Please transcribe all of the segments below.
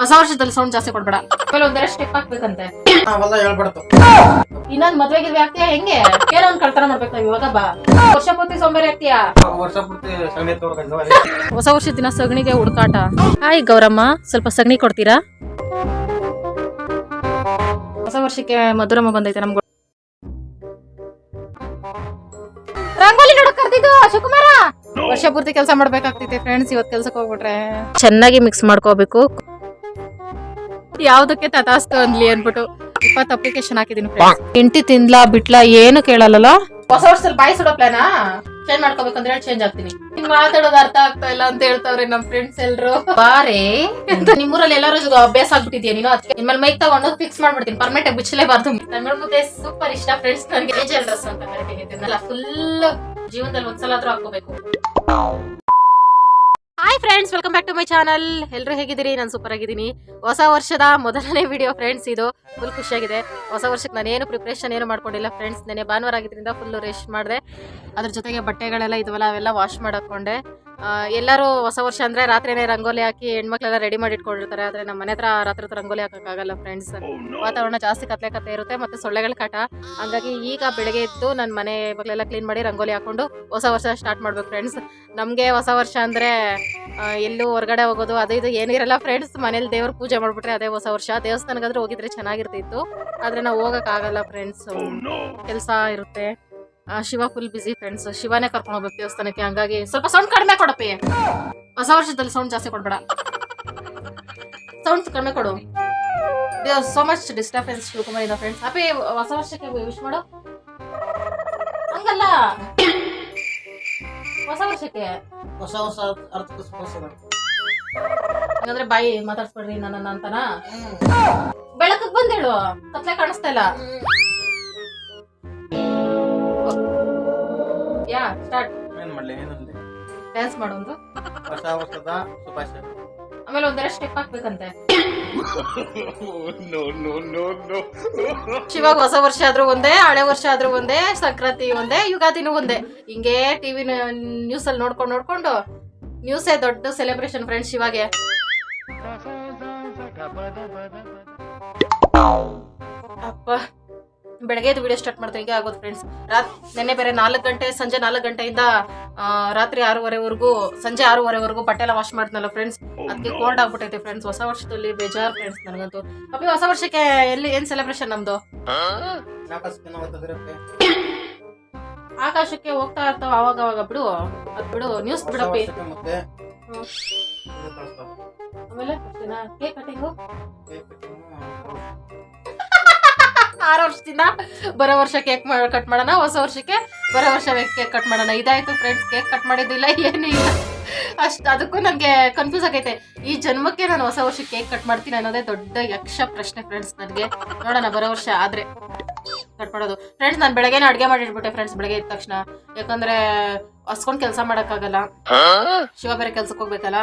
ಹೊಸ ವರ್ಷದಲ್ಲಿ ಸೌಂಡ್ ಜಾಸ್ತಿ ಕೊಡ್ಬೇಡ. ಆಮೇಲೆ ಒಂದೆರಡು ಸ್ಟೆಪ್ ಹಾಕ್ಬೇಕಂತೆ. ಹೇಳ್ಬಾರ್ದು. ಇನ್ನೊಂದ್ ಮದ್ವೆ ಗಿದ್ವೆ ಆಗ್ತೀಯಾ ಹೆಂಗೆ? ಏನೋ ಒಂದ್ ಕಳ್ತನ ಮಾಡ್ಬೇಕು ನಾವ್ ಇವಾಗ. ಬಾ ವರ್ಷ ಪೂರ್ತಿ ಸೋಂಬೇರಿ ಆಗ್ತೀಯಾ? ವರ್ಷ ಪೂರ್ತಿ ಸಗಣಿ ತೋರ್ಕೊಂಡು ಹೊಸ ವರ್ಷದ ದಿನ ಸಗಣಿಗೆ ಹುಡುಕಾಟ. ಹಾಯ್ ಗೌರಮ್ಮ ಸ್ವಲ್ಪ ಸಗಣಿ ಕೊಡ್ತೀರಾ? ಹೊಸ ವರ್ಷಕ್ಕೆ ಮಧುರಮ್ಮ ಬಂದೈತೆ ನಮ್ಗೆ. ರಂಗೋಲಿ ನೋಡಕ್ ಕರ್ತಿದ್ದು ಶಿವಕುಮಾರ? ವರ್ಷ ಪೂರ್ತಿ ಕೆಲಸ ಮಾಡ್ಬೇಕಾಗ್ತೈತೆ ಫ್ರೆಂಡ್ಸ್ ಇವತ್ತು ಕೆಲ್ಸಕ್ಕೆ ಹೋಗ್ಬಿಟ್ರೆ. ಚೆನ್ನಾಗಿ ಮಿಕ್ಸ್ ಮಾಡ್ಕೋಬೇಕು. ಯಾವ್ದಕ್ಕೆ ತಥಾಸ್ತು ಅನ್ಲಿ ಅನ್ಬಿಟ್ಟು ಇಪ್ಪತ್ತು ಅಪ್ಲಿಕೇಶನ್ ಹಾಕಿದೀನಿ ಫ್ರೆಂಡ್ಸ್ ಹೆಂಡತಿ ತಿನ್ಲಾ ಬಿಟ್ಲಾ ಏನು ಕೇಳಲ್ಲ ಹೊಸ ವರ್ಷದಲ್ಲಿ ಬಾಯಿ ಸುಡೋ ಪ್ಲಾನಾ ಚೇಂಜ್ ಮಾಡ್ಕೋಬೇಕಂದ್ರೆ ಚೇಂಜ್ ಆಗ್ತೀನಿ ನಿಮ್ ಮಾತಾಡೋದು ಅರ್ಥ ಆಗ್ತಾ ಇಲ್ಲ ಅಂತ ಹೇಳ್ತಾವ್ರೆ ನಮ್ ಫ್ರೆಂಡ್ಸ್ ಎಲ್ರು. ಬಾರೆ. ನಿಮ್ಮೂರಲ್ಲಿ ಎಲ್ಲರೂ ಅಭ್ಯಾಸ ಆಗ್ಬಿಟ್ಟಿದ್ಯಾ ನೀನು? ಅದಕ್ಕೆ ನಿಮ್ಮಲ್ಲಿ ಮೈಕ್ ತಗೊಂಡು ಫಿಕ್ಸ್ ಮಾಡ್ಬಿಡ್ತೀನಿ. ಪರ್ಮೆಂಟ್ ಆಗಿ ಬಿಚ್ಚಲೇಬಾರ್ದು. ತಮಿಳ್ ಮುದ್ದೆ ಸೂಪರ್ ಇಷ್ಟ ಫ್ರೆಂಡ್ಸ್ ನನಗೆ. ಏಜಲ್ ಡ್ರೆಸ್ ಅಂತ ಕರಿತೀನಿ ಇದನ್ನೆಲ್ಲ ಫುಲ್ ಜೀವನದಲ್ಲಿ ಒಂದ್ಸಲ ಆದ್ರೂ ಹಾಕೋಬೇಕು hi friends welcome back to my channel ಎಲ್ಲರೂ ಹೇಗಿದ್ದೀರಿ? ನಾನು ಸೂಪರ್ ಆಗಿದ್ದೀನಿ. ಹೊಸ ವರ್ಷದ ಮೊದಲನೇ ವಿಡಿಯೋ ಫ್ರೆಂಡ್ಸ್ ಇದು. ಫುಲ್ ಖುಷಿಯಾಗಿದೆ ಹೊಸ ವರ್ಷಕ್ಕೆ ನಾನೇನು ಪ್ರಿಪ್ರೇಷನ್ ಏನು ಮಾಡ್ಕೊಂಡಿಲ್ಲ ಫ್ರೆಂಡ್ಸ್ ನೆನೆ ಭಾನುವಾರ ಆಗಿದ್ರಿಂದ ಫುಲ್ ರೆಸ್ಟ್ ಮಾಡಿದೆ. ಅದ್ರ ಜೊತೆಗೆ ಬಟ್ಟೆಗಳೆಲ್ಲ ಇದುವಲ್ಲ, ಅವೆಲ್ಲ ವಾಶ್ ಮಾಡಾಕೊಂಡೆ. ಎಲ್ಲರೂ ಹೊಸ ವರ್ಷ ಅಂದ್ರೆ ರಾತ್ರಿನೇ ರಂಗೋಲಿ ಹಾಕಿ ಹೆಣ್ಮಕ್ಳೆಲ್ಲ ರೆಡಿ ಮಾಡಿ ಇಟ್ಕೊಂಡಿರ್ತಾರೆ. ಆದ್ರೆ ನಮ್ಮ ಮನೆ ಹತ್ರ ರಾತ್ರಿ ಹೊತ್ತು ರಂಗೋಲಿ ಹಾಕಕ್ಕಾಗಲ್ಲ ಫ್ರೆಂಡ್ಸ್ ವಾತಾವರಣ ಜಾಸ್ತಿ ಕತ್ಲೆ ಕತ್ತೆ ಇರುತ್ತೆ ಮತ್ತೆ ಸೊಳ್ಳೆಗಳ ಕಾಟ. ಹಂಗಾಗಿ ಈಗ ಬೆಳಗ್ಗೆ ಇತ್ತು ನನ್ನ ಮನೆ ಮಕ್ಕಳೆಲ್ಲ ಕ್ಲೀನ್ ಮಾಡಿ ರಂಗೋಲಿ ಹಾಕೊಂಡು ಹೊಸ ವರ್ಷ ಸ್ಟಾರ್ಟ್ ಮಾಡ್ಬೇಕು ಫ್ರೆಂಡ್ಸ್ ನಮಗೆ ಹೊಸ ವರ್ಷ ಅಂದ್ರೆ ಎಲ್ಲೂ ಹೊರಗಡೆ ಹೋಗೋದು ಅದು ಇದು ಏನಿರಲ್ಲ ಫ್ರೆಂಡ್ಸ್ ಮನೇಲಿ ದೇವ್ರ ಪೂಜೆ ಮಾಡ್ಬಿಟ್ರೆ ಅದೇ ಹೊಸ ವರ್ಷ. ದೇವಸ್ಥಾನಕ್ಕಾದ್ರೂ ಹೋಗಿದ್ರೆ ಚೆನ್ನಾಗಿರ್ತಿತ್ತು. ಆದ್ರೆ ನಾವು ಹೋಗಕ್ಕಾಗಲ್ಲ ಫ್ರೆಂಡ್ಸ್ ಕೆಲಸ ಇರುತ್ತೆ. ಶಿವ ಫುಲ್ ಬಿಸಿ ಫ್ರೆಂಡ್ಸ್ ಶಿವನೇ ಕರ್ಕೊಂಡು ಹೋಗ್ಬೇಕು ದೇವಸ್ಥಾನಕ್ಕೆ. ಹಂಗಾಗಿ ಸ್ವಲ್ಪ ಸೌಂಡ್ ಕಡಿಮೆ ಕೊಡಪ್ಪಿ. ಹೊಸ ವರ್ಷದಲ್ಲಿ ಸೌಂಡ್ ಜಾಸ್ತಿ ಕೊಡ್ಬೇಡ. ಸೌಂಡ್ ಕಡಿಮೆ ಕೊಡು. Dev so much disturbance Shivakumar ಇದ್ದ ಫ್ರೆಂಡ್ಸ್ ಅಪ್ಪಿ ಹೊಸ ವರ್ಷಕ್ಕೆ ವಿಶ್ ಮಾಡು. ಹಂಗಲ್ಲ. ಹೊಸ ವರ್ಷಕ್ಕೆ. ಹೊಸ ಹೊಸ ಹಂಗಂದ್ರೆ ಬಾಯಿ ಮಾತಾಡ್ಸ್ಬೇಡ್ರಿ ನನ್ನ ಅಂತನಾ? ಬೆಳಕಕ್ ಬಂದೇಳು ಕತ್ಲೆ ಕಾಣಿಸ್ತಾ ಇಲ್ಲ. ಯಾ ಸ್ಟಾರ್ಟ್ ಏನ್ ಮಾಡ್ಲಿ ಏನಂದೆ ಡ್ಯಾನ್ಸ್ ಮಾಡೋದು ಹೊಸ ವರ್ಷದ ಶುಭಾಶಯ. ಆಮೇಲೆ ಒಂದೆರಡು ಸ್ಟೆಪ್ ಹಾಕ್ಬೇಕಂತೆ. ಶಿವಾಗ ಹೊಸ ವರ್ಷ ಆದ್ರೂ ಒಂದೇ ಹಳೆ ವರ್ಷ ಆದ್ರೂ ಒಂದೇ ಸಂಕ್ರಾಂತಿ ಒಂದೇ ಯುಗಾದಿನೂ ಒಂದೇ. ಹಿಂಗೆ ಟಿವಿ ನ್ಯೂಸ್ ಅಲ್ಲಿ ನೋಡ್ಕೊಂಡು ನೋಡ್ಕೊಂಡು ನ್ಯೂಸೇ ದೊಡ್ಡ ಸೆಲೆಬ್ರೇಷನ್ ಫ್ರೆಂಡ್ಸ್ ಶಿವಾಗೆ. ಅಪ್ಪ. ಬೆಳಗ್ಗೆ ವಿಡಿಯೋ ಸ್ಟಾರ್ಟ್ ಮಾಡ್ತಾ ಹಿಂಗೆ ಆಗೋದು ಫ್ರೆಂಡ್ಸ್ ರಾತ್ ನೆನ್ನೆ ಬೇರೆ ನಾಲ್ಕು ಗಂಟೆ ಸಂಜೆ ನಾಲ್ಕು ಗಂಟೆಯಿಂದ ರಾತ್ರಿ ಆರೂವರೆವರೆಗೂ ಸಂಜೆ ಆರೂವರೆವರೆಗೂ ಬಟ್ಟೆ ಎಲ್ಲ ವಾಶ್ ಮಾಡ್ತನಲ್ಲ ಫ್ರೆಂಡ್ಸ್ ಅದಕ್ಕೆ ಕೋಲ್ಡ್ ಆಗ್ಬಿಟ್ಟೈತೆ ಫ್ರೆಂಡ್ಸ್ ಹೊಸ ವರ್ಷದಲ್ಲಿ ಬೇಜಾರು ಫ್ರೆಂಡ್ಸ್ ನನಗಂತೂ. ಅಪ್ಪಿ ಹೊಸ ವರ್ಷಕ್ಕೆ ಎಲ್ಲಿ ಏನು ಸೆಲೆಬ್ರೇಷನ್ ನಮ್ದು? ಆಕಾಶಕ್ಕೆ ಹೋಗ್ತಾ ಇರ್ತಾವ ಅವಾಗ ಅವಾಗ ಬಿಡು. ಅದ್ ಬಿಡು ನ್ಯೂಸ್ ಬಿಡಪ್ಪಿ. ಆಮೇಲೆ ಕೇಕ್ ಕಟಿಂಗು ಆರು ವರ್ಷದಿಂದ ಬರೋ ವರ್ಷ ಕೇಕ್ ಕಟ್ ಮಾಡೋಣ, ಹೊಸ ವರ್ಷಕ್ಕೆ ಬರೋ ವರ್ಷ ಕೇಕ್ ಕಟ್ ಮಾಡೋಣ. ಇದಾಯ್ತು ಫ್ರೆಂಡ್ಸ್ ಕೇಕ್ ಕಟ್ ಮಾಡಿದ್ದಿಲ್ಲ, ಏನೂ ಇಲ್ಲ. ಅಷ್ಟು ಅದಕ್ಕೂ ನನಗೆ ಕನ್ಫ್ಯೂಸ್ ಆಗೈತೆ. ಈ ಜನ್ಮಕ್ಕೆ ನಾನು ಹೊಸ ವರ್ಷಕ್ಕೆ ಕೇಕ್ ಕಟ್ ಮಾಡ್ತೀನಿ ಅನ್ನೋದೇ ದೊಡ್ಡ ಯಕ್ಷ ಪ್ರಶ್ನೆ ಫ್ರೆಂಡ್ಸ್ ನನಗೆ. ನೋಡೋಣ ಬರೋ ವರ್ಷ ಆದ್ರೆ. ಕಟ್ ಮಾಡೋದು ಫ್ರೆಂಡ್ಸ್ ನಾನು ಬೆಳಗ್ಗೆನೆ ಅಡುಗೆ ಮಾಡಿಟ್ಬಿಟ್ಟೆ ಫ್ರೆಂಡ್ಸ್ ಬೆಳಗ್ಗೆ ಇದ್ದ ತಕ್ಷಣ. ಯಾಕಂದ್ರೆ ಹಸ್ಕೊಂಡು ಕೆಲಸ ಮಾಡೋಕ್ಕಾಗಲ್ಲ. ಶಿವ ಬೇರೆ ಕೆಲ್ಸಕ್ಕೆ ಹೋಗ್ಬೇಕಲ್ಲ.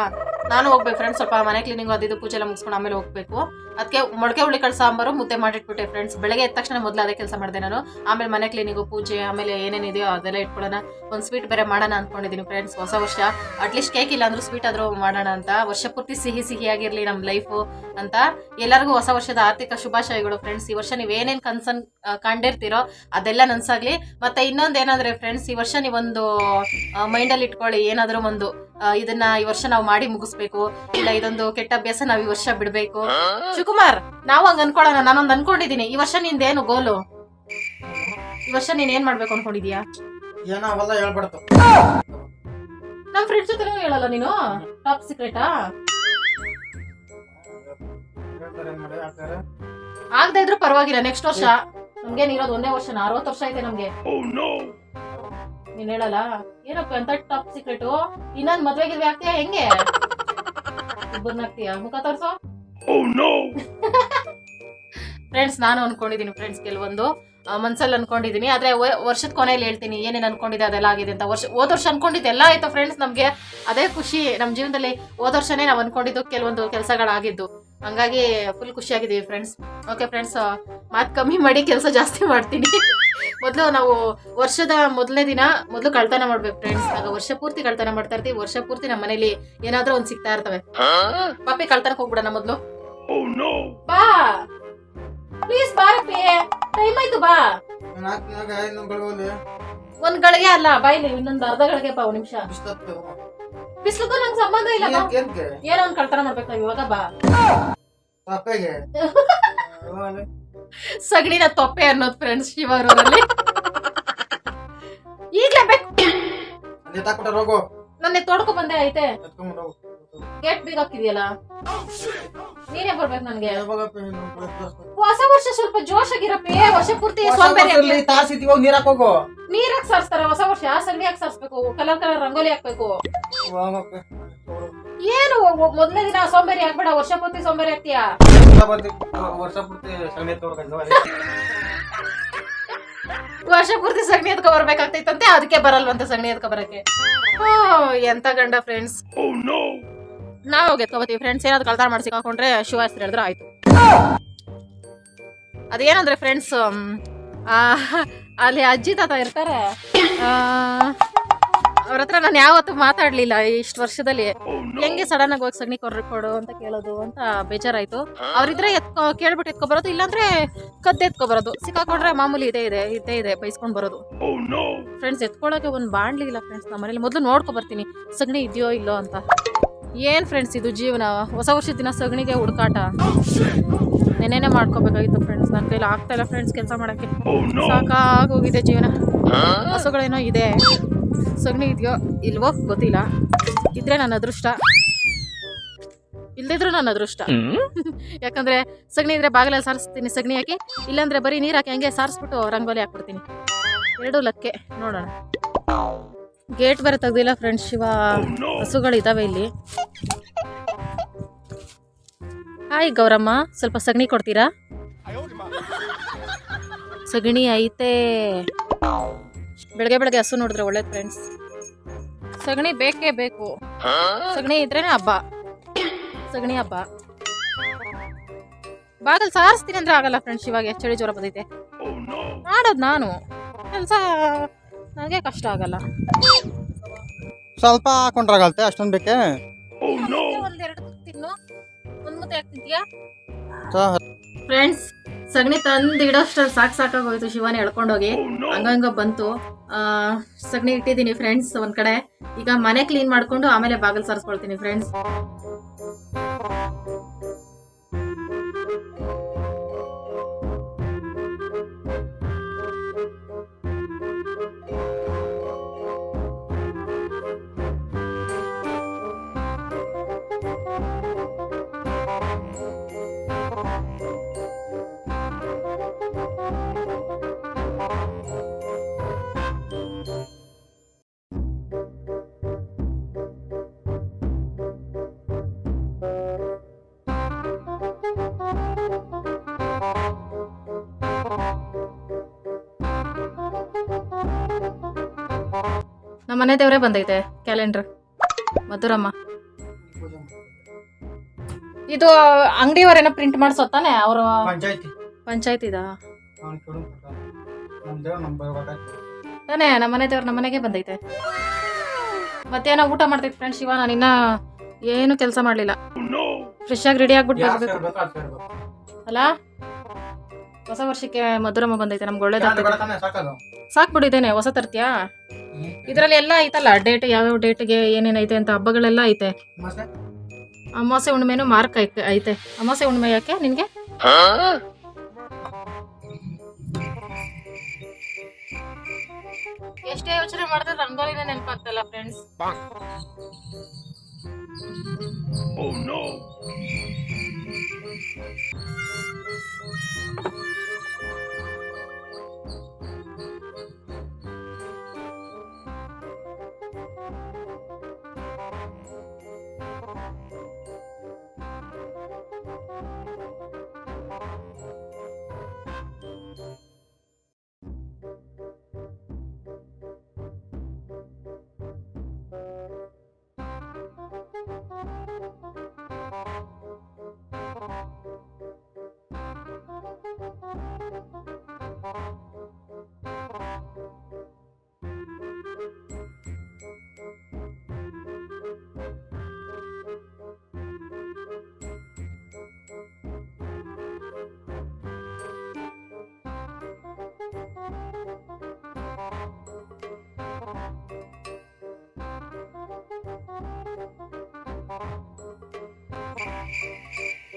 ನಾನು ಹೋಗ್ಬೇಕು ಫ್ರೆಂಡ್ಸ್ ಸ್ವಲ್ಪ ಮನೆ ಕ್ಲೀನಿಂಗ್ ಅದಿದ್ದು ಪೂಜೆ ಎಲ್ಲ ಮುಗಿಸ್ಕೊಂಡು ಆಮೇಲೆ ಹೋಗ್ಬೇಕು. ಅದಕ್ಕೆ ಮೊಳಕೆ ಹುಳಿಕಾಳು ಸಾಂಬಾರು ಮುದ್ದೆ ಮಾಡಿಟ್ಬಿಟ್ಟೆ ಫ್ರೆಂಡ್ಸ್ ಬೆಳಗ್ಗೆ ಎದ್ದ ತಕ್ಷಣ ಮೊದಲು ಅದೇ ಕೆಲಸ ಮಾಡಿದೆ ನಾನು. ಆಮೇಲೆ ಮನೆ ಕ್ಲೀನಿಂಗು ಪೂಜೆ, ಆಮೇಲೆ ಏನೇನಿದೆಯೋ ಅದೆಲ್ಲ ಇಟ್ಕೊಳ್ಳೋಣ. ಒಂದು ಸ್ವೀಟ್ ಬೇರೆ ಮಾಡೋಣ ಅಂದ್ಕೊಂಡಿದ್ದೀನಿ ಫ್ರೆಂಡ್ಸ್ ಹೊಸ ವರ್ಷ. ಅಟ್ಲೀಸ್ಟ್ ಕೇಕ್ ಇಲ್ಲ ಅಂದ್ರೂ ಸ್ವೀಟ್ ಆದ್ರೂ ಮಾಡೋಣ ಅಂತ. ವರ್ಷ ಪೂರ್ತಿ ಸಿಹಿ ಸಿಹಿಯಾಗಿರಲಿ ನಮ್ಮ ಲೈಫು ಅಂತ. ಎಲ್ಲರಿಗೂ ಹೊಸ ವರ್ಷದ ಆರ್ಥಿಕ ಶುಭಾಶಯಗಳು ಫ್ರೆಂಡ್ಸ್ ಈ ವರ್ಷ ನೀವೇನೇನು ಕನ್ಸನ್ ಕಂಡಿರ್ತೀರೋ ಅದೆಲ್ಲ ನನ್ಸಾಗ್ಲಿ. ಮತ್ತೆ ಇನ್ನೊಂದು ಏನಂದ್ರೆ ಫ್ರೆಂಡ್ಸ್ ಈ ವರ್ಷ ನೀವೊಂದು ಮೈಂಡಲ್ಲಿ ಇಟ್ಕೊಳ್ಳಿ ಏನಾದರೂ ಒಂದು ಇದನ್ನ ಈ ವರ್ಷ ನಾವು ಮಾಡಿ ಮುಗಿಸ್ಬೇಕು. ಇಲ್ಲ ಇದೊಂದು ಕೆಟ್ಟ ಅಭ್ಯಾಸ ನಾವು ಈ ವರ್ಷ ಬಿಡ್ಬೇಕು. ಶಿವಕುಮಾರ್ ನಾವು ಹಂಗ ಅನ್ಕೊಳ್ಳೋಣ. ನಾನೊಂದು ಅನ್ಕೊಂಡಿದೀನಿ. ಈ ವರ್ಷ ನಿಂದೇನು ಗೋಲು ಈ ವರ್ಷ ನೀನ್ ಏನ್ ಮಾಡ್ಬೇಕು ಅನ್ಕೊಂಡಿದ್ಯಾ? ಏನೋ ಅವೆಲ್ಲ ಹೇಳ್ಬಾರ್ದು. ನಮ್ ಫ್ರೆಂಡ್ ಜೊತೆ ಹೇಳಲ್ಲ ನೀನು? ಟಾಪ್ ಸೀಕ್ರೆಟಾ ಆಗ್ತಾ ಇದ್ರೂ ಪರವಾಗಿಲ್ಲ. ನೆಕ್ಸ್ಟ್ ವರ್ಷ ನಮ್ಗೇನ್ ಇರೋದು ಒಂದೇ ವರ್ಷ ಅರವತ್ತು ವರ್ಷ ಐತೆ ನಮ್ಗೆ. ನೀನ್ ಹೇಳಲ್ಲ. ಏನಪ್ಪ ಅಂತ ಟಾಪ್ ಸೀಕ್ರೆಟ್ ಇನ್ನೊಂದ್ ಮದ್ವೆ ಗಿದ್ವೆ ಆಗ್ತೀಯಾ ಹೆಂಗೆ? ಇಬ್ಬರನ್ನ ಆಗ್ತೀಯಾ? ಮುಖ ತೋರ್ಸೋ. ಫ್ರೆಂಡ್ಸ್ ನಾನು ಅನ್ಕೊಂಡಿದ್ದೀನಿ ಫ್ರೆಂಡ್ಸ್ ಕೆಲವೊಂದು. ಮನ್ಸಲ್ಲಿ ಅನ್ಕೊಂಡಿದೀನಿ. ಆದ್ರೆ ವರ್ಷದ ಕೊನೆಯಲ್ಲಿ ಹೇಳ್ತೀನಿ ಏನೇನು ಅನ್ಕೊಂಡಿದೆ ಅದೆಲ್ಲ ಆಗಿದೆ ಅಂತ. ವರ್ಷ ಹೋದ ವರ್ಷ ಅನ್ಕೊಂಡಿದ್ದು ಎಲ್ಲ ಆಯ್ತು ಫ್ರೆಂಡ್ಸ್ ನಮ್ಗೆ. ಅದೇ ಖುಷಿ. ನಮ್ಮ ಜೀವನದಲ್ಲಿ ಹೋದ ವರ್ಷನೇ ನಾವು ಅನ್ಕೊಂಡಿದ್ದು ಕೆಲವೊಂದು ಕೆಲಸಗಳಾಗಿದ್ದು. ಹಂಗಾಗಿ ಫುಲ್ ಖುಷಿಯಾಗಿದ್ದೀವಿ ಫ್ರೆಂಡ್ಸ್ ಓಕೆ ಫ್ರೆಂಡ್ಸ್ ಮಾತು ಕಮ್ಮಿ ಮಾಡಿ ಕೆಲಸ ಜಾಸ್ತಿ ಮಾಡ್ತೀನಿ. ಮೊದಲು ನಾವು ವರ್ಷದ ಮೊದಲನೇ ದಿನ ಮೊದಲು ಕಳ್ತನ ಮಾಡ್ಬೇಕು ಫ್ರೆಂಡ್ಸ್ ಆಗ ವರ್ಷ ಪೂರ್ತಿ ಕಳ್ತನ ಮಾಡ್ತಾ ಇರ್ತೀವಿ ವರ್ಷ ಪೂರ್ತಿ ನಮ್ಮ ಮನೇಲಿ ಏನಾದ್ರೂ ಒಂದ್ ಸಿಗ್ತಾ ಇರ್ತವೆ. ಪಾಪಿ ಕಳ್ತನಕ್ಕೆ ಹೋಗ್ಬಿಡಣ ಮೊದಲು. ಬಾ! ಪ್ಲೀಸ್ ಬಾರಪ್ಪಿ ಟೈಮ್ ಆಯ್ತು ಬಾ. ಒಂದ್ ಗಳಿಗೆ ಅಲ್ಲ ಬಾಯ್ಲಿ ಇನ್ನೊಂದು ಅರ್ಧ ಗಳಿಗೆ ಒಂದ್ ನಿಮಿಷ. ಬಿಸ್ಲಕ್ಕೂ ನಂಗೆ ಸಂಬಂಧ ಇಲ್ಲ ಬಾ. ಏನೋ ಒಂದು ಕಳ್ತನ ಮಾಡ್ಬೇಕು ನಾವ್ ಇವಾಗ ಬಾ. ಅಪ್ಪಗೆ ಸಗಣಿನ ತೊಪ್ಪೆ ಅನ್ನೋದು ಫ್ರೆಂಡ್ಸ್ ಶಿವರೂರಲ್ಲಿ ಈಗ್ಲೇ ಬೇಕು. ಅಲ್ಲಿ ತಾಕ್ಬಿಟ್ಟ ಹೋಗು. ನನ್ನೆ ತೋಡ್ಕೊ ಬಂದೆ ಐತೆ. ಎತ್ಕೊಂಡ್ ಹೋಗು. ಗೇಟ್ ಬೀಗ ಹಾಕಿದ್ಯಲ್ಲ? ನೀನೇ ಬರ್ಬೇಕು ನನ್ಗೆ? ಹೊಸ ವರ್ಷ ಸ್ವಲ್ಪ ಜೋಶ್ ಏ ವರ್ಷ ಪೂರ್ತಿ ಹೊಸ ಸೋಂಬೇರಿ ವರ್ಷದಲ್ಲಿ ತಾರ್ಸಿದ್ವಿ ಹೋಗಿ ನೀರ್ ಹಾಕೋಗು ನೀರ್ ಹಾಕಿ ಸಾರಿಸ್ತಾರ ಹೊಸ ವರ್ಷ ಸಗಣಿ ಹಾಕಿ ಸಾರಿಸ್ಬೇಕು? ಕಲರ್ ಕಲರ್ ರಂಗೋಲಿ ಹಾಕ್ಬೇಕು. ಏನು ಮೊದ್ಲೇ ದಿನ ಸೋಂಬೇರಿ ಹಾಕ್ಬೇಡ ವರ್ಷ ಪೂರ್ತಿ ಸೋಂಬೇರಿ ಆಗ್ತೀಯಾ ವರ್ಷ ಪೂರ್ತಿ ಸಗಣಿ ಎದ್ಕ ವರ್ಷ ಪೂರ್ತಿ ಸಗಣಿ ಎತ್ಕೊ ಬರ್ಬೇಕಾಗ್ತೈತಂತೆ ಅದಕ್ಕೆ ಬರಲ್ವಂತ ಸಗಣಿ ಎತ್ಕೊ ಬರಕ್ಕೆ. ಓ ಎಂತ ಗಂಡ ಫ್ರೆಂಡ್ಸ್ ನಾವ್ ಹೋಗಿ ಎತ್ಕೊಬತ್ತೀವಿ ಫ್ರೆಂಡ್ಸ್ ಏನಾದ್ರು ಕಳ್ತಾರ ಮಾಡ್ಸಿಕೊಂಡ್ರೆ ಶಿವ ಹೆಸರು ಹೇಳಿದ್ರೆ ಆಯ್ತು. ಅದೇನಂದ್ರೆ ಫ್ರೆಂಡ್ಸ್ ಅಲ್ಲಿ ಅಜ್ಜಿ ತಾತ ಇರ್ತಾರೆ. ಅವ್ರ ಹತ್ರ ನಾನು ಯಾವತ್ತೂ ಮಾತಾಡ್ಲಿಲ್ಲ ಇಷ್ಟು ವರ್ಷದಲ್ಲಿ. ಹೆಂಗೆ ಸಡನ್ ಆಗಿ ಹೋಗಿ ಸಗಣಿ ಕೊಡ್ರಿ ಕೊಡು ಅಂತ ಕೇಳೋದು ಅಂತ ಬೇಜಾರಾಯ್ತು. ಅವ್ರಿದ್ರೆ ಎತ್ಕೊ ಕೇಳ್ಬಿಟ್ಟು ಎತ್ಕೊ ಬರೋದು ಇಲ್ಲಾಂದ್ರೆ ಕದ್ದೆ ಎತ್ಕೊ ಬರೋದು. ಸಿಕ್ಕಾಕೊಂಡ್ರೆ ಮಾಮೂಲಿ ಇದೇ ಇದೆ ಇದೇ ಇದೆ ಬೈಸ್ಕೊಂಡ್ ಬರೋದು. ಫ್ರೆಂಡ್ಸ್ ಎತ್ಕೊಳ್ಳೋಕೆ ಒಂದು ಬಾಣ್ಲಿ ಇಲ್ಲ ಫ್ರೆಂಡ್ಸ್ ನಮ್ಮ ಮನೇಲಿ ಮೊದಲು ನೋಡ್ಕೊ ಬರ್ತೀನಿ. ಸಗಣಿ ಇದೆಯೋ ಇಲ್ಲೋ ಅಂತ. ಏನ್ ಫ್ರೆಂಡ್ಸ್ ಇದು ಜೀವನ? ಹೊಸ ವರ್ಷದ ದಿನ ಸಗಣಿಗೆ ಹುಡುಕಾಟ? ನೆನೆನೆ ಮಾಡ್ಕೋಬೇಕಾಗಿತ್ತು ಫ್ರೆಂಡ್ಸ್ ನನ್ನ ಕೈಲಿ ಆಗ್ತಾ ಇಲ್ಲ ಫ್ರೆಂಡ್ಸ್ ಕೆಲಸ ಮಾಡಕ್ಕೆ. ಸಾಕಾಗೋಗಿದೆ ಜೀವನ. ಹಸುಗಳೇನೋ ಇದೆ. ಸಗಣಿ ಇದೆಯೋ ಇಲ್ವೋ ಗೊತ್ತಿಲ್ಲ. ಇದ್ರೆ ನನ್ನ ಅದೃಷ್ಟ. ಇಲ್ದಿದ್ರು ನನ್ನ ಅದೃಷ್ಟ. ಯಾಕಂದ್ರೆ ಸಗಣಿ ಇದ್ರೆ ಬಾಗಿಲಲ್ಲಿ ಸಾರಿಸ್ತೀನಿ ಸಗಣಿ ಹಾಕಿ, ಇಲ್ಲಾಂದ್ರೆ ಬರೀ ನೀರು ಹಾಕಿ ಹಂಗೆ ಸಾರಿಸ್ಬಿಟ್ಟು ರಂಗೋಲಿ ಹಾಕ್ಬಿಡ್ತೀನಿ. ಎರಡು ಲಕ್ಕೆ ನೋಡೋಣ. ಗೇಟ್ ಬೇರೆ ತೆಗ್ದಿಲ್ಲ ಫ್ರೆಂಡ್ಸ್ ಶಿವ ಹಸುಗಳು ಇದಾವೆ ಇಲ್ಲಿ. ಹಾಯ್ ಗೌರಮ್ಮ. ಸ್ವಲ್ಪ ಸಗಣಿ ಕೊಡ್ತೀರಾ? ಸಗಣಿ ಐತೆ. ಬೆಳಗ್ಗೆ ಬೆಳಗ್ಗೆ ಹಸು ನೋಡಿದ್ರೆ ಒಳ್ಳೇದು ಫ್ರೆಂಡ್ಸ್ ಸಗಣಿ ಬೇಕೇ ಬೇಕು. ಸಗಣಿ ಇದ್ರೇನೆ ಹಬ್ಬ. ಸಗಣಿ ಹಬ್ಬ. ಬಾಗಲ್ ಸಾರಿಸ್ತೀನಿ ಅಂದ್ರೆ ಆಗಲ್ಲ ಫ್ರೆಂಡ್ಸ್ ಇವಾಗ ಚಳಿ ಜ್ವರ ಬಂದೈತೆ. ಮಾಡೋದು ನಾನು. ಕೆಲಸ ನನಗೆ ಕಷ್ಟ ಆಗಲ್ಲ. ಸ್ವಲ್ಪ ಹಾಕೊಂಡ್ರಾಗಲ್ತೆ ಅಷ್ಟೊಂದು ಬೇಕೆ? ಒಂದೆರಡು ತಿನ್ನು. ಒಂದ್ ಮುದ್ದೆ ಹಾಕ್ತಿದ್ಯಾ? ಸ- ಫ್ರೆಂಡ್ಸ್ ಸಗಣಿ ತಂದು ಇಡೋಷ್ಟ್ರಲ್ಲಿ ಸಾಕು ಸಾಕಾಗೋಯ್ತು. ಶಿವನ ಎಳ್ಕೊಂಡೋಗಿ. ಹಂಗಂಗ ಹಂಗ ಬಂತು. ಆ, ಸಗಣಿ ಇಟ್ಟಿದ್ದೀನಿ ಫ್ರೆಂಡ್ಸ್ ಒಂದ್ ಕಡೆ. ಈಗ ಮನೆ ಕ್ಲೀನ್ ಮಾಡ್ಕೊಂಡು ಆಮೇಲೆ ಬಾಗಿಲು ಸಾರಿಸ್ಕೊಳ್ತೀನಿ ಫ್ರೆಂಡ್ಸ್ ನಮ್ಮ ಮನೆ ದೇವರೇ ಬಂದೈತೆ ಕ್ಯಾಲೆಂಡರ್ ಮಧುರಮ್ಮ. ಇದು ಅಂಗಡಿಯವರೇನೋ ಪ್ರಿಂಟ್ ಮಾಡಿಸೋತಾನೆ ಅವರು ಪಂಚಾಯತಿ. ಪಂಚಾಯತ್ ಇದಾ? ತಾನೇ ನಮ್ಮ ಮನೆ ದೇವ್ರ ನಮ್ಮ ಮನೆಗೆ ಬಂದೈತೆ. ಮತ್ತೇನೋ ಊಟ ಮಾಡ್ತೈತೆ ಫ್ರೆಂಡ್ಸ್ ಶಿವ ನಾನು ಇನ್ನ ಏನು ಕೆಲಸ ಮಾಡಲಿಲ್ಲ. ಫ್ರೆಶ್ ಆಗಿ ರೆಡಿ ಆಗ್ಬಿಟ್ಟು ಬರ್ಬೇಕು. ಅಲ್ಲ? ಹೊಸ ವರ್ಷಕ್ಕೆ ಮಧುರಮ್ಮ ಬಂದೈತೆ ನಮ್ಗೆ ಒಳ್ಳೇದಾಗ್ತದೆ ಸಾಕ್ಬಿಟ್ಟಿದ್ದೇನೆ ಹೊಸ ತರ್ತೀಯಾ? ಇದರಲ್ಲಿ ಎಲ್ಲ ಐತಲ್ಲ ಡೇಟ್ ಯಾವ ಯಾವ್ಯಾವ ಡೇಟ್ಗೆ ಏನೇನೈತೆ ಅಂತ ಹಬ್ಬಗಳೆಲ್ಲ ಐತೆ. ಅಮಾಸೆ? ಹುಣ್ಣಿಮೆನೂ ಮಾರ್ಕ್ ಐತೆ ಐತೆ. ಅಮಾವಾಸ್ಯೆ ಹುಣ್ಣಿಮೆ ಯಾಕೆ ನಿನಗೆ? ಎಷ್ಟೇ ಯೋಚನೆ ಮಾಡಿದ್ರೆ ರಂಗೋಲಿನ ನೆನಪಾಗ್ತಲ್ಲ ಫ್ರೆಂಡ್ಸ್ Oh no!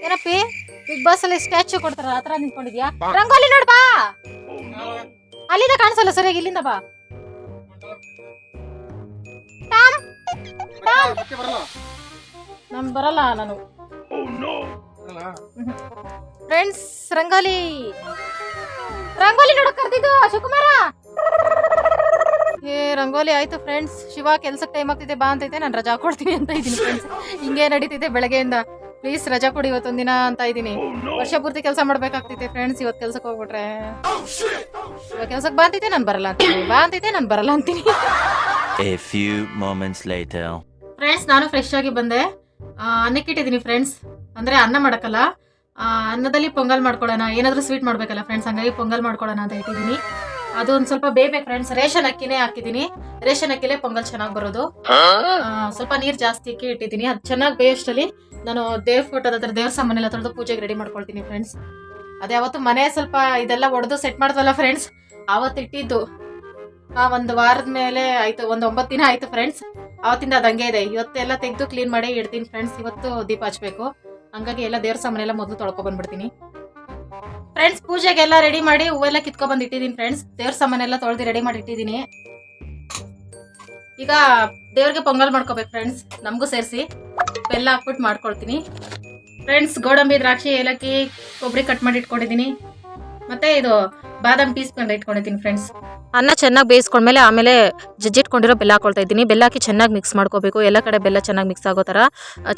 ಏನಪ್ಪಿ? ಬಿಗ್ ಬಾಸ್ ಅಲ್ಲಿ ಸ್ಟ್ಯಾಚು ಕೊಡ್ತಾರ ಆತರ ನಿಂತ್ಕೊಂಡಿದ್ಯಾ? ರಂಗೋಲಿ ನೋಡ್ ಬಾ! ಅಲ್ಲಿಂದ ಕಾಣಿಸಲ್ಲ ಸರಿಯಾಗಿ ಇಲ್ಲಿಂದ ಬಾ. ಟಾಮ್. ನಮ್ ಬರಲ್ಲ ನಾನು. ಫ್ರೆಂಡ್ಸ್ ರಂಗೋಲಿ. ರಂಗೋಲಿ ನೋಡಕ್ ಕರ್ದಿದ್ದು ಶಿವಕುಮಾರ? ಏ ರಂಗೋಲಿ ಆಯ್ತು ಫ್ರೆಂಡ್ಸ್ ಶಿವ ಕೆಲ್ಸಕ್ಕೆ ಟೈಮ್ ಆಗ್ತಿದೆ ಬಾ ಅಂತೈತೆ ನಾನು ರಜಾ ಕೊಡ್ತೀನಿ ಅಂತ ಇದ್ದೀನಿ ಫ್ರೆಂಡ್ಸ್ ಹಿಂಗೆ ನಡೀತಿದೆ ಬೆಳಗ್ಗೆಯಿಂದ. ಪ್ಲೀಸ್ ರಜಾ ಕೊಡಿ ಇವತ್ತೊಂದಿನ ಅಂತ ಇದ್ದೀನಿ. ವರ್ಷ ಪೂರ್ತಿ ಕೆಲಸ ಮಾಡ್ಬೇಕಾಗ್ತೈತೆ ಫ್ರೆಂಡ್ಸ್ ಇವತ್ತು ಕೆಲ್ಸಕ್ಕೆ ಹೋಗ್ಬಿಟ್ರೆ. ಇವಾಗ ಕೆಲ್ಸಕ್ಕೆ ಬಾಂತಿದ್ದೆ ಅಂತೈತೆ ನಾನು ಬರಲ್ಲ ಅಂತೀನಿ. ಬಾ ನಾನು ಬರಲ್ಲ ಅಂತೀನಿ. A few moments later. Friends ನಾನು ಫ್ರೆಶ್ ಆಗಿ ಬಂದೆ. ಆ, ಅನ್ನಕ್ಕೆ ಇಟ್ಟಿದ್ದೀನಿ ಫ್ರೆಂಡ್ಸ್ ಅಂದ್ರೆ ಅನ್ನ ಮಾಡೋಕ್ಕಲ್ಲ. ಆ, ಅನ್ನದಲ್ಲಿ ಪೊಂಗಲ್ ಮಾಡ್ಕೊಳ್ಳೋಣ ಏನಾದರೂ ಸ್ವೀಟ್ ಮಾಡ್ಬೇಕಲ್ಲ ಫ್ರೆಂಡ್ಸ್ ಹಂಗಾಗಿ ಪೊಂಗಲ್ ಮಾಡ್ಕೊಳ್ಳೋಣ ಅಂತ ಇಟ್ಟಿದ್ದೀನಿ. ಅದು ಒಂದು ಸ್ವಲ್ಪ ಬೇಯಬೇಕು ಫ್ರೆಂಡ್ಸ್ ರೇಷನ್ ಅಕ್ಕಿನೇ ಹಾಕಿದ್ದೀನಿ. ರೇಷನ್ ಅಕ್ಕಿಲೇ ಪೊಂಗಲ್ ಚೆನ್ನಾಗಿ ಬರೋದು. ಆ, ಸ್ವಲ್ಪ ನೀರು ಜಾಸ್ತಿ ಅಕ್ಕಿ ಇಟ್ಟಿದ್ದೀನಿ. ಅದು ಚೆನ್ನಾಗಿ ಬೇಯಷ್ಟಲ್ಲಿ ನಾನು ದೇವ್ ಫೋಟೋದ ಹತ್ರ ದೇವ್ರ ಸಾಮಾನೆಲ್ಲ ತೊಳೆದು ಪೂಜೆಗೆ ರೆಡಿ ಮಾಡ್ಕೊಳ್ತೀನಿ ಫ್ರೆಂಡ್ಸ್ ಅದೇ ಅವತ್ತು ಮನೆ ಸ್ವಲ್ಪ ಇದೆಲ್ಲ ಒಡೆದು ಸೆಟ್ ಮಾಡ್ದಲ್ಲ ಫ್ರೆಂಡ್ಸ್ ಅವತ್ತು ಇಟ್ಟಿದ್ದು. ಆ ಒಂದು ವಾರದ ಮೇಲೆ ಆಯ್ತು, ಒಂದು ಒಂಬತ್ತು ದಿನ ಆಯ್ತು ಫ್ರೆಂಡ್ಸ್ ಅವತ್ತಿಂದ ಅದು ಹಂಗೆ ಇದೆ. ಇವತ್ತೆಲ್ಲ ತೆಗೆದು ಕ್ಲೀನ್ ಮಾಡಿ ಇಡ್ತೀನಿ ಫ್ರೆಂಡ್ಸ್ ಇವತ್ತು ದೀಪ ಹಚ್ಬೇಕು. ಹಂಗಾಗಿ ಎಲ್ಲ ದೇವ್ರ ಸಾಮಾನೆಲ್ಲ ಮೊದಲು ತೊಳ್ಕೊ ಬಂದ್ಬಿಡ್ತೀನಿ. ಫ್ರೆಂಡ್ಸ್ ಪೂಜೆಗೆಲ್ಲ ರೆಡಿ ಮಾಡಿ ಹೂವೆಲ್ಲ ಕಿತ್ಕೊ ಬಂದು ಇಟ್ಟಿದ್ದೀನಿ ಫ್ರೆಂಡ್ಸ್ ದೇವ್ರ ಸಾಮಾನೆಲ್ಲ ತೊಳೆದು ರೆಡಿ ಮಾಡಿ ಇಟ್ಟಿದ್ದೀನಿ ಈಗ ದೇವ್ರಿಗೆ ಪೊಂಗಲ್ ಮಾಡ್ಕೋಬೇಕು ಫ್ರೆಂಡ್ಸ್ ನಮಗೂ ಸೇರಿಸಿ. ಬೆಲ್ಲ ಹಾಕ್ಬಿಟ್ಟು ಮಾಡ್ಕೊಳ್ತೀನಿ. ಫ್ರೆಂಡ್ಸ್ ಗೋಡಂಬಿ, ದ್ರಾಕ್ಷಿ, ಏಲಕ್ಕಿ ಕೊಬ್ಬರಿ ಕಟ್ ಮಾಡಿ ಇಟ್ಕೊಂಡಿದ್ದೀನಿ ಮತ್ತೆ ಇದು ಬಾದಾಮ್ ಪೀಸ್ ಬಂದು ಇಟ್ಕೊಂಡಿದ್ದೀನಿ ಫ್ರೆಂಡ್ಸ್ ಅನ್ನ ಚೆನ್ನಾಗಿ ಬೇಯಿಸ್ಕೊಂಡ್ಮೇಲೆ ಆಮೇಲೆ ಜಜ್ಜಿಟ್ಕೊಂಡಿರೋ ಬೆಲ್ಲ ಹಾಕೊಳ್ತಾ ಇದ್ದೀನಿ. ಬೆಲ್ಲ ಹಾಕಿ ಚೆನ್ನಾಗಿ ಮಿಕ್ಸ್ ಮಾಡ್ಕೋಬೇಕು. ಎಲ್ಲ ಕಡೆ ಬೆಲ್ಲ ಚೆನ್ನಾಗಿ ಮಿಕ್ಸ್ ಆಗೋ ಥರ.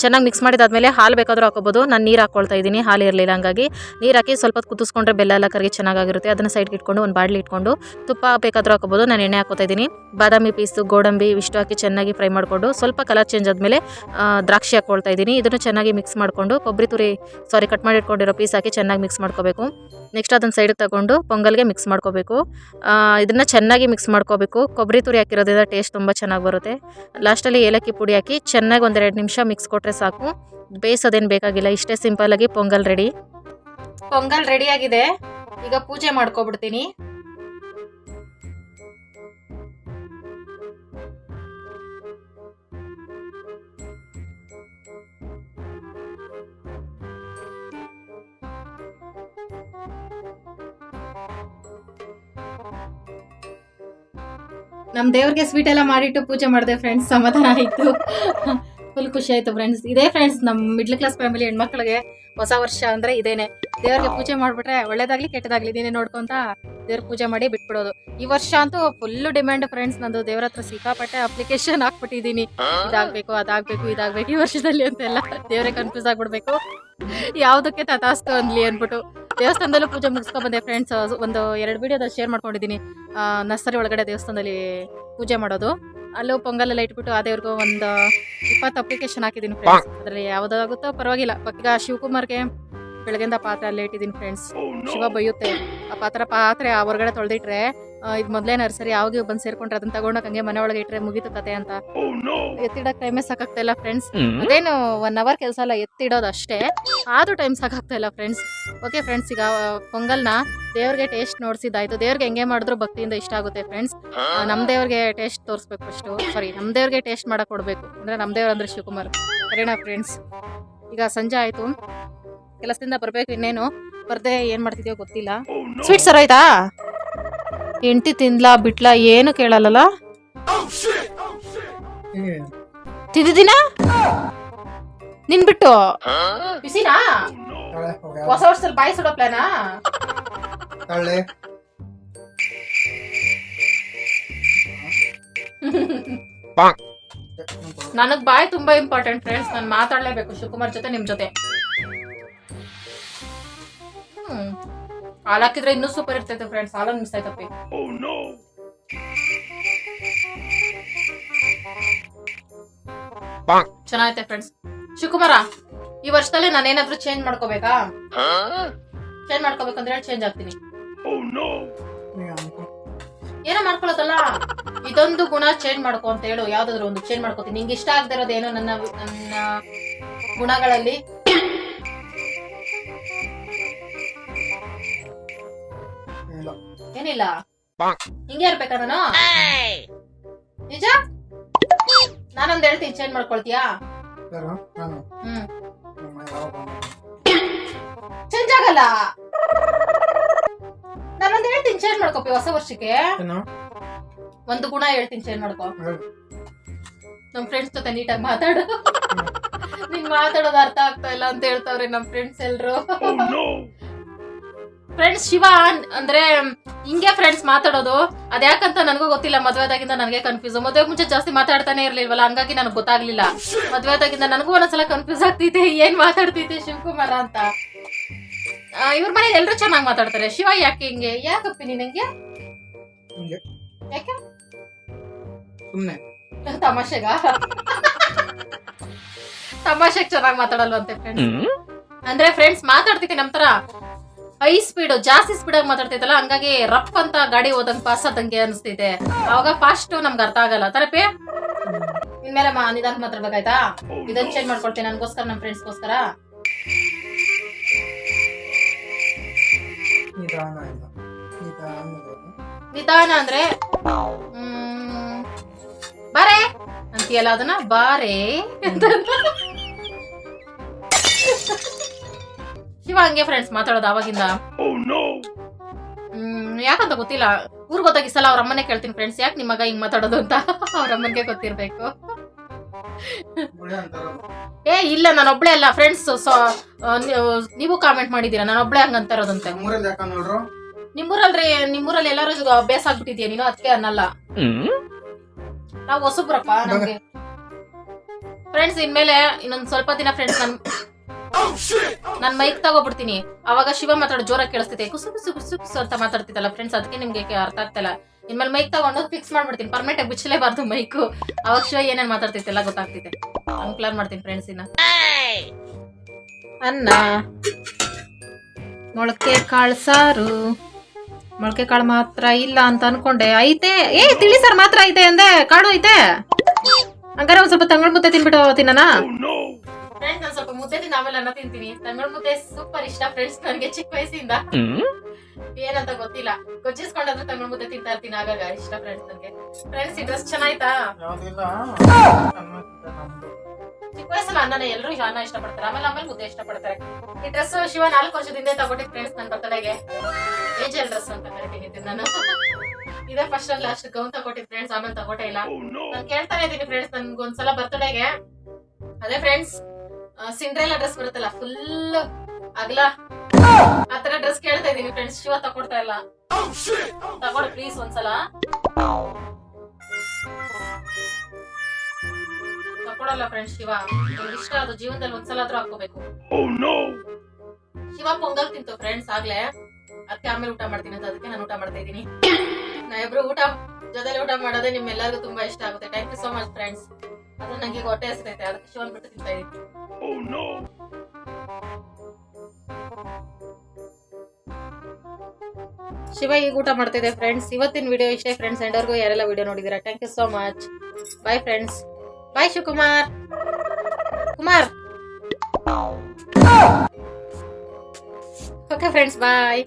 ಚೆನ್ನಾಗಿ ಮಿಕ್ಸ್ ಮಾಡಿದಾದ್ಮೇಲೆ ಹಾಲು ಬೇಕಾದರೂ ಹಾಕೋಬೋದು. ನಾನು ನೀರು ಹಾಕೊಳ್ತಾ ಇದ್ದೀನಿ. ಹಾಲು ಇರಲಿಲ್ಲ ಹಂಗಾಗಿ. ನೀರು ಹಾಕಿ ಸ್ವಲ್ಪ ಕುದಿಸ್ಕೊಂಡ್ರೆ ಬೆಲ್ಲ ಎಲ್ಲ ಕರಗಿ ಚೆನ್ನಾಗಿರುತ್ತೆ ಅದನ್ನು ಸೈಡ್ಗೆ ಇಟ್ಕೊಂಡು ಒಂದು ಬಾಡ್ಲಿ ಇಟ್ಕೊಂಡು ತುಪ್ಪ ಬೇಕಾದರೂ ಹಾಕೋಬೋದು. ನಾನು ಎಣ್ಣೆ ಹಾಕೋತಾ ಇದ್ದೀನಿ. ಬಾದಾಮಿ ಪೀಸು, ಗೋಡಂಬಿ ಇಷ್ಟು ಹಾಕಿ ಚೆನ್ನಾಗಿ ಫ್ರೈ ಮಾಡಿಕೊಂಡು ಸ್ವಲ್ಪ ಕಲರ್ ಚೇಂಜ್ ಆದಮೇಲೆ ದ್ರಾಕ್ಷಿ ಹಾಕೊಳ್ತಾ ಇದ್ದೀನಿ. ಇದನ್ನು ಚೆನ್ನಾಗಿ ಮಿಕ್ಸ್ ಮಾಡಿಕೊಂಡು ಕೊಬ್ಬರಿ ತುರಿ ಸಾರಿ ಕಟ್ ಮಾಡಿ ಇಟ್ಕೊಂಡಿರೋ ಪೀಸ್ ಹಾಕಿ ಚೆನ್ನಾಗಿ ಮಿಕ್ಸ್ ಮಾಡ್ಕೋಬೇಕು. ನೆಕ್ಸ್ಟ್ ಅದನ್ನು ಸೈಡಿಗೆ ತಗೊಂಡು ಪೊಂಗಲ್ಗೆ ಮಿಕ್ಸ್ ಮಾಡ್ಕೋಬೇಕು. ಇದನ್ನ ಚೆನ್ನಾಗಿ ಮಿಕ್ಸ್ ಮಾಡ್ಕೋಬೇಕು. ಕೊಬ್ಬರಿ ತುರಿ ಹಾಕಿರೋದ್ರಿಂದ ಟೇಸ್ಟ್ ತುಂಬ ಚೆನ್ನಾಗಿ ಬರುತ್ತೆ. ಲಾಸ್ಟಲ್ಲಿ ಏಲಕ್ಕಿ ಪುಡಿ ಹಾಕಿ ಚೆನ್ನಾಗಿ ಒಂದೆರಡು ನಿಮಿಷ ಮಿಕ್ಸ್ ಕೊಟ್ಟರೆ ಸಾಕು. ಬೇಯಿಸೋದೇನು ಬೇಕಾಗಿಲ್ಲ. ಇಷ್ಟೇ ಸಿಂಪಲ್ ಆಗಿ ಪೊಂಗಲ್ ರೆಡಿ ಪೊಂಗಲ್ ರೆಡಿಯಾಗಿದೆ ಈಗ ಪೂಜೆ ಮಾಡ್ಕೊಬಿಡ್ತೀನಿ. ನಮ್ ದೇವ್ರಿಗೆ ಸ್ವೀಟ್ ಎಲ್ಲ ಮಾಡಿಟ್ಟು ಪೂಜೆ ಮಾಡಿದೆ ಫ್ರೆಂಡ್ಸ್ ಸಮಾಧಾನ ಆಯಿತು. ಫುಲ್ ಖುಷಿ ಆಯ್ತು ಫ್ರೆಂಡ್ಸ್ ಇದೇ ಫ್ರೆಂಡ್ಸ್ ನಮ್ಮ ಮಿಡ್ಲ್ ಕ್ಲಾಸ್ ಫ್ಯಾಮಿಲಿ ಹೆಣ್ಮಕ್ಳಿಗೆ ಹೊಸ ವರ್ಷ ಅಂದ್ರೆ ಇದೇನೆ. ದೇವ್ರಿಗೆ ಪೂಜೆ ಮಾಡ್ಬಿಟ್ರೆ ಒಳ್ಳೇದಾಗಲಿ ಕೆಟ್ಟದಾಗ್ಲಿ ಇದೇನೆ ನೋಡ್ಕೊಂತ ದೇವ್ರ ಪೂಜೆ ಮಾಡಿ ಬಿಟ್ಬಿಡೋದು. ಈ ವರ್ಷ ಅಂತೂ ಫುಲ್ ಡಿಮ್ಯಾಂಡ್ ಫ್ರೆಂಡ್ಸ್ ನಂದು. ದೇವ್ರ ಹತ್ರ ಸಿಕ್ಕಾಪಟ್ಟೆ ಅಪ್ಲಿಕೇಶನ್ ಹಾಕ್ಬಿಟ್ಟಿದೀನಿ ಇದಾಗ್ಬೇಕು ಅದಾಗ್ಬೇಕು ಇದಾಗ್ಬೇಕು ಈ ವರ್ಷದಲ್ಲಿ ಅಂತೆಲ್ಲ. ದೇವ್ರೆ ಕನ್ಫ್ಯೂಸ್ ಆಗ್ಬಿಡ್ಬೇಕು. ಯಾವುದಕ್ಕೆ ತಥಾಸ್ತು ಅನ್ಲಿ ಅಂದ್ಬಿಟ್ಟು. ದೇವಸ್ಥಾನದಲ್ಲೂ ಪೂಜೆ ಮುಗಿಸ್ಕೊಂಡು ಬಂದೆ ಫ್ರೆಂಡ್ಸ್ ಒಂದು ಎರಡು ವಿಡಿಯೋದಲ್ಲಿ ಶೇರ್ ಮಾಡ್ಕೊಂಡಿದ್ದೀನಿ. ನರ್ಸರಿ ಒಳಗಡೆ ದೇವಸ್ಥಾನದಲ್ಲಿ ಪೂಜೆ ಮಾಡೋದು. ಅಲ್ಲೂ ಪೊಂಗಲ್ ಎಲ್ಲ ಇಟ್ಬಿಟ್ಟು ಆ ದೇವ್ರಿಗೂ ಒಂದು ಇಪ್ಪತ್ತು ಅಪ್ಲಿಕೇಶನ್ ಹಾಕಿದ್ದೀನಿ ಫ್ರೆಂಡ್ಸ್ ಅದರಲ್ಲಿ ಯಾವುದಾಗುತ್ತೋ ಪರವಾಗಿಲ್ಲ. ಈಗ ಶಿವಕುಮಾರ್ಗೆ ಬೆಳಗ್ಗೆಯಿಂದ ಪಾತ್ರೆ ಅಲ್ಲೇ ಇಟ್ಟಿದ್ದೀನಿ ಫ್ರೆಂಡ್ಸ್ ಶಿವ ಬೈಯುತ್ತೆ. ಆ ಪಾತ್ರ ಪಾತ್ರೆ ಆ ಹೊರಗಡೆ ತೊಳೆದಿಟ್ರೆ ಇದು ಮೊದಲೇ ನರ್ಸರಿ ಯಾವಾಗ ಬಂದು ಸೇರ್ಕೊಂಡ್ರೆ ಅದನ್ನ ತಗೊಂಡೋಗಿ ಹಂಗೆ ಮನೆ ಒಳಗೆ ಇಟ್ಟರೆ ಮುಗೀತು ಕತೆ ಅಂತ. ಎತ್ತಿಡಕ್ ಟೈಮೇ ಸಾಕಾಗ್ತಾ ಇಲ್ಲ ಫ್ರೆಂಡ್ಸ್ ಅದೇನು ಒನ್ ಅವರ್ ಕೆಲಸ ಎಲ್ಲ ಎತ್ತಿಡೋದು ಅಷ್ಟೇ. ಆದ್ರೂ ಟೈಮ್ ಸಾಕಾಗ್ತಾ ಇಲ್ಲ ಫ್ರೆಂಡ್ಸ್ ಓಕೆ ಫ್ರೆಂಡ್ಸ್ ಈಗ ಪೊಂಗಲ್ನ ದೇವ್ರಿಗೆ ಟೇಸ್ಟ್ ನೋಡಿಸಿದ್ದಾಯ್ತು. ದೇವ್ರಿಗೆ ಹೆಂಗೆ ಮಾಡಿದ್ರು ಭಕ್ತಿಯಿಂದ ಇಷ್ಟ ಆಗುತ್ತೆ ಫ್ರೆಂಡ್ಸ್ ನಮ್ಮ ದೇವ್ರಿಗೆ ಟೇಸ್ಟ್ ತೋರಿಸ್ಬೇಕು ಫಸ್ಟು ಸಾರಿ ನಮ್ಮ ದೇವ್ರಿಗೆ ಟೇಸ್ಟ್ ಮಾಡಕ್ ಕೊಡಬೇಕು. ಅಂದ್ರೆ ನಮ್ಮ ದೇವ್ರ ಅಂದ್ರೆ ಶಿವಕುಮಾರ್. ಸರಿನಾ ಫ್ರೆಂಡ್ಸ್ ಈಗ ಸಂಜೆ ಆಯ್ತು. ಕೆಲಸದಿಂದ ಬರ್ಬೇಕು ಇನ್ನೇನು. ಬರ್ದೆ ಏನ್ ಮಾಡ್ತಿದ್ಯೋ ಗೊತ್ತಿಲ್ಲ. ಸ್ವೀಟ್ ಸರ್ ಆಯ್ತಾ? ಹೆಂಡತಿ ತಿನ್ಲಾ ಬಿಟ್ಲಾ ಏನು ಕೇಳಲ್ಲ ತಿಂದಿದ್ದೀನ? ನಿನ್ ಬಿಟ್ಟು? ಬಿಸಿನಾ. ಹೊಸ ವರ್ಷದಲ್ಲಿ ಬಾಯಿ ಸುಡೋ ಪ್ಲಾನಾ ನನಗ್ ಬಾಯಿ ತುಂಬಾ ಇಂಪಾರ್ಟೆಂಟ್ ಫ್ರೆಂಡ್ಸ್ ನಾನು ಮಾತಾಡ್ಲೇಬೇಕು ಶಿವಕುಮಾರ್ ಜೊತೆ ನಿಮ್ ಜೊತೆ. ಹ್ಮ್. ಹಾಲ್ ಹಾಕಿದ್ರೆ ಇನ್ನೂ ಸೂಪರ್ ಇರ್ತೈತೆ ಫ್ರೆಂಡ್ಸ್ ಹಾಲನ್ ಮಿಸ್ ಆಯ್ತಪ್ಪಿ. ಚೆನ್ನಾಗೈತೆ ಫ್ರೆಂಡ್ಸ್ ಶಿವಕುಮಾರ ಈ ವರ್ಷದಲ್ಲಿ ನಾನೇನಾದ್ರೂ ಚೇಂಜ್ ಮಾಡ್ಕೋಬೇಕಾ? ಚೇಂಜ್ ಮಾಡ್ಕೋಬೇಕಂದ್ರೆ ಚೇಂಜ್ ಆಗ್ತೀನಿ. ಅನ್ಕೊ. ಏನೋ ಮಾಡ್ಕೊಳತ್ತಲ್ಲ ಇದೊಂದು ಗುಣ ಚೇಂಜ್ ಮಾಡ್ಕೊ ಅಂತ ಹೇಳು. ಯಾವ್ದಾದ್ರು ಒಂದು ಚೇಂಜ್ ಮಾಡ್ಕೋತೀನಿ. ನಿಂಗೆ ಇಷ್ಟ ಆಗದೆ ಇರೋದೇನೋ ನನ್ನ ನನ್ನ ಗುಣಗಳಲ್ಲಿ ಏನಿಲ್ಲ. ಹಿಂಗೆ ಇರ್ಬೇಕಾ ನಾನು ನಿಜ? ನಾನೊಂದ್ ಹೇಳ್ತೀನಿ ಚೇಂಜ್ ಮಾಡ್ಕೊಳ್ತೀಯಾ? ಹ್ಮ್. ಚೇಂಜ್ ಆಗಲ್ಲ. ನಾನೊಂದ್ ಹೇಳ್ತೀನಿ ಚೇಂಜ್ ಮಾಡ್ಕೋಪಿ ಹೊಸ ವರ್ಷಕ್ಕೆ. ಒಂದು ಗುಣ ಹೇಳ್ತೀನಿ ಚೇಂಜ್ ಮಾಡ್ಕೋ. ನಮ್ ಫ್ರೆಂಡ್ಸ್ ಜೊತೆ ನೀಟಾಗಿ ಮಾತಾಡು. ನಿಂಗ್ ಮಾತಾಡೋದು ಅರ್ಥ ಆಗ್ತಾ ಇಲ್ಲ ಅಂತ ಹೇಳ್ತಾವ್ರೆ ನಮ್ ಫ್ರೆಂಡ್ಸ್ ಎಲ್ರು. ಫ್ರೆಂಡ್ಸ್ ಶಿವ ಅಂದ್ರೆ ಹಿಂಗೆ ಫ್ರೆಂಡ್ಸ್ ಮಾತಾಡೋದು. ಅದ್ಯಾಕಂತ ನನಗೂ ಗೊತ್ತಿಲ್ಲ ಮದ್ವೆದಾಗಿಂದ ನನಗೆ ಕನ್ಫ್ಯೂಸ್ ಮದ್ವೆ ಮುಂಚೆ ಜಾಸ್ತಿ ಮಾತಾಡ್ತಾನೆ ಇರ್ಲಿಲ್ವಲ್ಲ ಹಂಗಾಗಿ ನನಗೆ ಗೊತ್ತಾಗ್ಲಿಲ್ಲ. ಮದ್ವೆದಾಗಿಂದ ನನಗೂ ಒಂದೊಂದ್ಸಲ ಕನ್ಫ್ಯೂಸ್ ಆಗ್ತೈತೆ ಏನ್ ಮಾತಾಡ್ತೈತೆ ಶಿವಕುಮಾರ ಅಂತ. ಇವ್ರ ಮನೆ ಎಲ್ರು ಚೆನ್ನಾಗಿ ಮಾತಾಡ್ತಾರೆ. ಶಿವ ಯಾಕೆ ಹಿಂಗೆ? ಯಾಕಪ್ಪಿ ನಿನಗೆ ಹಿಂಗೆ? ಯಾಕೆ? ಸುಮ್ನೆ. ತಮಾಷೆಗ? ತಮಾಷೆಗ್ ಚೆನ್ನಾಗಿ ಮಾತಾಡಲ್ವಂತೆ ಫ್ರೆಂಡ್ಸ್ ಅಂದ್ರೆ ಫ್ರೆಂಡ್ಸ್ ಮಾತಾಡ್ತಿದ್ದೆ ನಮ್ ತರ. ಹೈ ಸ್ಪೀಡ್ ಜಾಸ್ತಿ ಸ್ಪೀಡ್ ಆಗಿ ಮಾತಾಡ್ತೈತಲ್ಲ ಹಂಗಾಗಿ ರಫ್ ಅಂತ ಗಾಡಿ ಹೋದಂಗ್ ಪಾಸ್ ಆದಂಗೆ ಅನಿಸ್ತೈತೆ ಅವಾಗ ಫಾಸ್ಟ್ ನಮ್ಗೆ ಅರ್ಥ ಆಗಲ್ಲ. ತರಪಿ? ಇನ್ಮೇಲೆ ನಿಧಾನ ಮಾತಾಡ್ಬೇಕಾಯ್ತಾ? ಇದನ್ನ ಚೇಂಜ್ ಮಾಡ್ಕೊಳ್ತೀನಿ. ನನ್ಗೋಸ್ಕರ ನಮ್ಮ ಫ್ರೆಂಡ್ಸ್ಗೋಸ್ಕರ ನಿಧಾನ ಅಂದ್ರೆ ಹ್ಮ್, ಬಾರೆ? ಅಂತೀಯಲ್ಲ ಅದನ್ನ? ಬಾರೆ? ಹಂಗೆ ಫ್ರೆಂಡ್ಸ್ ಮಾತಾಡೋದು ಅವಾಗಿಂದ ಹ್ಮ್ ಯಾಕಂತ ಗೊತ್ತಿಲ್ಲ. ಊರ್ ಗೊತ್ತಾಗಿ ಸಲ ಅವ್ರ ಅಮ್ಮನೆ ಕೇಳ್ತೀನಿ ಫ್ರೆಂಡ್ಸ್ ಯಾಕೆ ನಿಮ್ಮ ಮಗ ಹಿಂಗ್ ಮಾತಾಡೋದು ಅಂತ ಅವ್ರ ಅಮ್ಮನಿಗೆ ಗೊತ್ತಿರ್ಬೇಕು. ಏ ಇಲ್ಲ ನಾನು ಒಬ್ಳೆ ಅಲ್ಲ. ಫ್ರೆಂಡ್ಸ್ ನೀವು ಕಾಮೆಂಟ್ ಮಾಡಿದೀರಾ ನಾನು ಒಬ್ಳೆ ಹಂಗ ಅಂತಾರೋದಂತೆ ನಮ್ಮೂರಲ್ಲಿ ಯಾಕ ನೋಡ್ರು? ನಿಮ್ಮೂರಲ್ರಿ ನಿಮ್ಮೂರಲ್ಲಿ ಎಲ್ಲರೂ ಅಭ್ಯಾಸ ಆಗ್ಬಿಟ್ಟಿದ್ಯಾ? ನೀನು ಅದಕ್ಕೆ ಅನ್ನಲ್ಲ. ನಾವು ಹೊಸಬ್ರಪ್ಪ ನಮ್ಗೆ. ಫ್ರೆಂಡ್ಸ್ ಇನ್ಮೇಲೆ ಇನ್ನೊಂದ್ ಸ್ವಲ್ಪ ದಿನ ಫ್ರೆಂಡ್ಸ್ ನನ್ ನನ್ ಮೈಕ್ ತಗೋಬಿಡ್ತೀನಿ. ಅವಾಗ ಶಿವ ಮಾತಾಡೋ ಜೋರಾಗಿ ಕೇಳಿಸ್ತೈತೆ ಕುಸು ಕುಸು ಕುಸು ಕುಸು ಅಂತ ಮಾತಾಡ್ತಿತ್ತಲ್ಲ ಫ್ರೆಂಡ್ಸ್ ಅದಕ್ಕೆ ನಿಮ್ಗೆ ಅರ್ಥ ಆಗ್ತಿಲ್ಲ ಇನ್ಮೇಲೆ ಮೈಕ್ ತಗೊಂಡು ಫಿಕ್ಸ್ ಮಾಡ್ಬಿಡ್ತೀನಿ. ಪರ್ಮನೆಂಟ್ ಆಗಿ ಬಿಚ್ಚಲೇಬಾರ್ದು ಮೈಕು ಅವಾಗ ಶಿವ ಏನೇನ್ ಮಾತಾಡ್ತಿತ್ತೆಲ್ಲ ಗೊತ್ತಾಗ್ತಿದೆ. ಅನ್ಕ್ಲಾರ್ ಮಾಡ್ತೀನಿ ಫ್ರೆಂಡ್ಸ್ ಇನ್ನ. ಅನ್ನ. ಮೊಳಕೆ ಕಾಳು ಸಾರು. ಮೊಳಕೆ ಕಾಳು ಮಾತ್ರ ಇಲ್ಲ ಅಂತ ಅನ್ಕೊಂಡೆ. ಐತೆ. ಏ, ತಿಳಿ ಸಾರು ಮಾತ್ರ ಐತೆ ಅಂದೆ. ಕಾಳು ಐತೆ. ಹಂಗಾರೆ ಒಂದ್ ಸ್ವಲ್ಪ ತಂಗಳ ಮುದ್ದೆ ತಿನ್ಬಿಟ್ಟು ತಿನ್ನನಾ? ಫ್ರೆಂಡ್ಸ್ ನಾನು ಸ್ವಲ್ಪ ಮುದ್ದೆ ತಿಂದ ಆಮೇಲೆ ಅನ್ನ ತಿಂತೀನಿ. ತಮಿಳ್ ಮುದ್ದೆ ಸೂಪರ್ ಇಷ್ಟ ಫ್ರೆಂಡ್ಸ್ ನನಗೆ ಚಿಕ್ಕ ವಯಸ್ಸಿಂದ. ಏನಂತ ಗೊತ್ತಿಲ್ಲ. ಗೊಜ್ಜಿಸ್ಕೊಂಡಾದ್ರೆ ತಮಿಳ್ ಮುದ್ದೆ ತಿಂತಾ ಇರ್ತೀನಿ ಆಗಾಗ ಇಷ್ಟ ಫ್ರೆಂಡ್ಸ್ ನನಗೆ? ಫ್ರೆಂಡ್ಸ್ ಈ ಡ್ರೆಸ್ ಚೆನ್ನಾಯ್ತಾ ಚಿಕ್ಕ ವಯಸ್ಸಲ್ಲಿ ಅನ್ನನ ಎಲ್ಲರೂ ಅನ್ನ ಇಷ್ಟಪಡ್ತಾರೆ. ಆಮೇಲೆ ಆಮೇಲೆ ಮುದ್ದೆ ಇಷ್ಟಪಡ್ತಾರೆ. ಈ ಡ್ರೆಸ್ ಶಿವ ನಾಲ್ಕು ವರ್ಷದಿಂದ ತಗೊಟ್ಟಿದ್ ಫ್ರೆಂಡ್ಸ್ ನನ್ನ ಬರ್ತಡೆಗೆ. ಏಜಲ್ ಡ್ರೆಸ್ ಅಂತ ಕರಿತೀನಿ ನಾನು. ಇದೇ ಫಸ್ಟ್ ಅಲ್ಲಿ ಅಷ್ಟು ಗೌನ್ ತಗೊಟ್ಟಿದ್ ಫ್ರೆಂಡ್ಸ್ ಆಮೇಲೆ ತಗೊಟ್ಟೇ ಇಲ್ಲ. ನಾನು ಕೇಳ್ತಾನೆ ಇದೀನಿ ಫ್ರೆಂಡ್ಸ್ ನನ್ಗೆ ಒಂದ್ಸಲ ಬರ್ತಡೆಗೆ. ಅದೇ ಫ್ರೆಂಡ್ಸ್ ಸಿಂಡ್ರೆಲ್ಲ ಡ್ರೆಸ್ ಬರುತ್ತಲ್ಲ ಫುಲ್ ಅಗ್ಲ. ಆತರ ಡ್ರೆಸ್ ಕೇಳ್ತಾ ಇದೀನಿ ಫ್ರೆಂಡ್ಸ್ ಶಿವ ತಕೊಡ್ತಾ ಇಲ್ಲ. ತಗೊಳ್ ಪ್ಲೀಸ್ ಒಂದ್ಸಲ. ತಕೊಡಲ್ಲ ಫ್ರೆಂಡ್ಸ್ ಶಿವ. ಇಷ್ಟ ಅದು ಜೀವನದಲ್ಲಿ ಒಂದ್ಸಲ ಆದ್ರೂ ಹಾಕೋಬೇಕು ಶಿವ ಪೊಂಗಲ್ ತಿಂತು ಫ್ರೆಂಡ್ಸ್ ಆಗ್ಲೇ. ಅದಕ್ಕೆ ಆಮೇಲೆ ಊಟ ಮಾಡ್ತೀನಿ ಅಂತ ಅದಕ್ಕೆ ನಾನು ಊಟ ಮಾಡ್ತಾ ಇದ್ದೀನಿ. ಇಬ್ರು ಊಟ ಜೊತೆಲಿ ಊಟ ಮಾಡೋದೇ ನಿಮ್ಮೆಲ್ಲರಿಗೂ ತುಂಬಾ ಇಷ್ಟ ಆಗುತ್ತೆ. Thank you so much friends ಅದು ನಂಗೆ ಹೊಟ್ಟೆ ಅದಕ್ಕೆ ಶಿವನ್ ಬಿಟ್ಟು ತಿಂತಾ ಇದ್ದೀನಿ. ಶಿವ ಈಗ ಊಟ ಮಾಡ್ತಿದೆ ಫ್ರೆಂಡ್ಸ್ ಇವತ್ತಿನ ವಿಡಿಯೋ ಇಷ್ಟೇ ಫ್ರೆಂಡ್ಸ್ ಎಂಡರ್ಗೂ ಯಾರೆಲ್ಲ ವಿಡಿಯೋ ನೋಡಿದ್ದೀರಾ? Thank you so much bye friends bye Shivakumar. Kumar. Okay friends bye